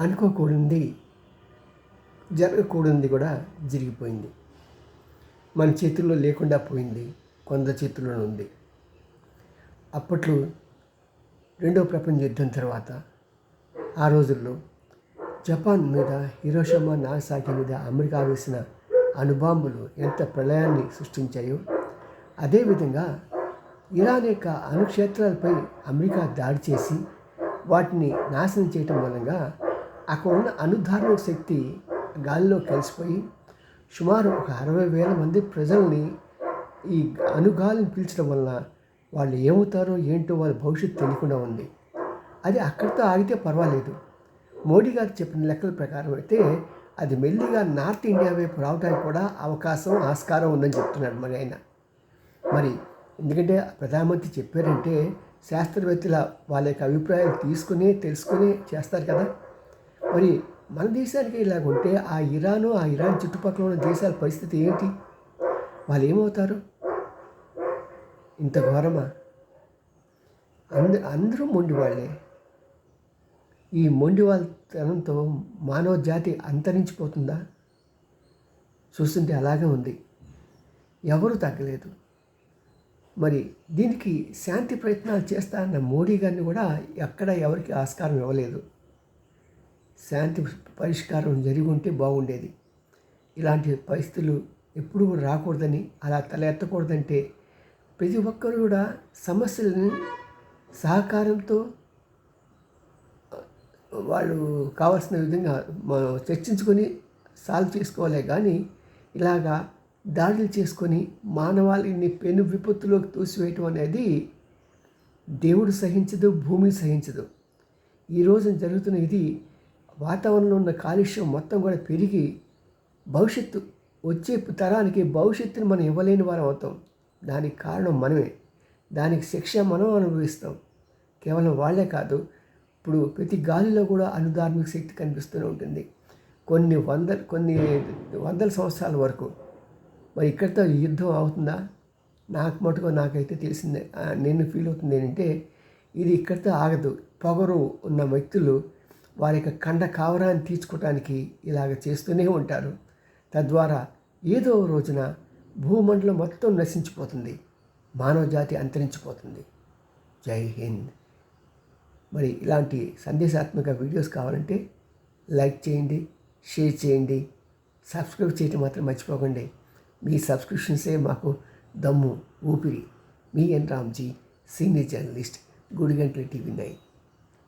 అనుకోకూడింది జరగకూడింది కూడా జరిగిపోయింది. మన చేతుల్లో లేకుండా పోయింది కొందరి చేతుల్లో ఉంది. అప్పట్లో రెండవ ప్రపంచ యుద్ధం తర్వాత ఆ రోజుల్లో జపాన్ మీద హిరోషమా నాగసాకి మీద అమెరికా వేసిన అణుబాంబులు ఎంత ప్రళయాన్ని సృష్టించాయో అదేవిధంగా ఇరాన్ యొక్క అణుక్షేత్రాలపై అమెరికా దాడి చేసి వాటిని నాశనం చేయటం మూలంగా అక్కడ ఉన్న అనుధారణ శక్తి గాలిలో కలిసిపోయి సుమారు ఒక అరవై వేల మంది ప్రజల్ని ఈ అనుగాలిని పీల్చడం వలన వాళ్ళు ఏమవుతారో ఏంటో వాళ్ళ భవిష్యత్తు తెలియకుండా ఉంది. అది అక్కడితో ఆగితే పర్వాలేదు. మోడీ గారు చెప్పిన లెక్కల ప్రకారం అయితే అది మెల్లిగా నార్త్ ఇండియా వైపు రావడానికి కూడా అవకాశం ఆస్కారం ఉందని చెప్తున్నాడు మరి ఆయన. మరి ఎందుకంటే ప్రధానమంత్రి చెప్పారంటే శాస్త్రవేత్తల వాళ్ళ యొక్క అభిప్రాయాలు తీసుకుని తెలుసుకుని చేస్తారు కదా. మరి మన దేశానికి ఇలాగుంటే ఆ ఇరాను ఆ ఇరాన్ చుట్టుపక్కల ఉన్న దేశాల పరిస్థితి ఏంటి? వాళ్ళు ఏమవుతారు? ఇంత ఘోరమా? అంద అందరూ మొండి వాళ్ళే. ఈ మొండి వాళ్ళతనంతో మానవ జాతి అంతరించిపోతుందా? చూస్తుంటే అలాగే ఉంది. ఎవరు తగ్గలేదు. మరి దీనికి శాంతి ప్రయత్నాలు చేస్తా అన్న మోడీ గారిని కూడా ఎక్కడ ఎవరికి ఆస్కారం ఇవ్వలేదు. శాంతి పరిష్కారం జరిగి ఉంటే బాగుండేది. ఇలాంటి పరిస్థితులు ఎప్పుడు రాకూడదని అలా తల ఎత్తకూడదంటే ప్రతి ఒక్కరు కూడా సమస్యలను సహకారంతో వాళ్ళు కావాల్సిన విధంగా మనం చర్చించుకొని సాల్వ్ చేసుకోవాలి. కానీ ఇలాగా దాడులు చేసుకొని మానవాళిని పెను విపత్తులోకి తోసివేయటం అనేది దేవుడు సహించదు భూమి సహించదు. ఈరోజు జరుగుతున్న ఇది వాతావరణంలో ఉన్న కాలుష్యం మొత్తం కూడా పెరిగి భవిష్యత్తు వచ్చే తరానికి భవిష్యత్తుని మనం ఇవ్వలేని వారం అవుతాం. దానికి కారణం మనమే. దానికి శిక్ష మనం అనుభవిస్తాం. కేవలం వాళ్ళే కాదు ఇప్పుడు ప్రతి గాలిలో కూడా అనుధార్మిక శక్తి కనిపిస్తూనే ఉంటుంది. కొన్ని వందల కొన్ని వందల సంవత్సరాల వరకు. మరి ఇక్కడితో యుద్ధం అవుతుందా? నాకు మటుకు నాకైతే తెలిసిందే. నేను ఫీల్ అవుతుంది ఏంటంటే ఇది ఇక్కడితో ఆగదు. పొగరు ఉన్న వ్యక్తులు వారి యొక్క కండ కావరాన్ని తీర్చుకోవటానికి ఇలాగ చేస్తూనే ఉంటారు. తద్వారా ఏదో రోజున భూమండలం మొత్తం నశించిపోతుంది. మానవ జాతి అంతరించిపోతుంది. జై హింద్. మరి ఇలాంటి సందేశాత్మక వీడియోస్ కావాలంటే లైక్ చేయండి షేర్ చేయండి సబ్స్క్రైబ్ చేయటం మాత్రం మర్చిపోకండి. మీ సబ్స్క్రిప్షన్సే మాకు దమ్ము ఊపిరి. మీ N Ramji senior journalist Gudigantala TV nine.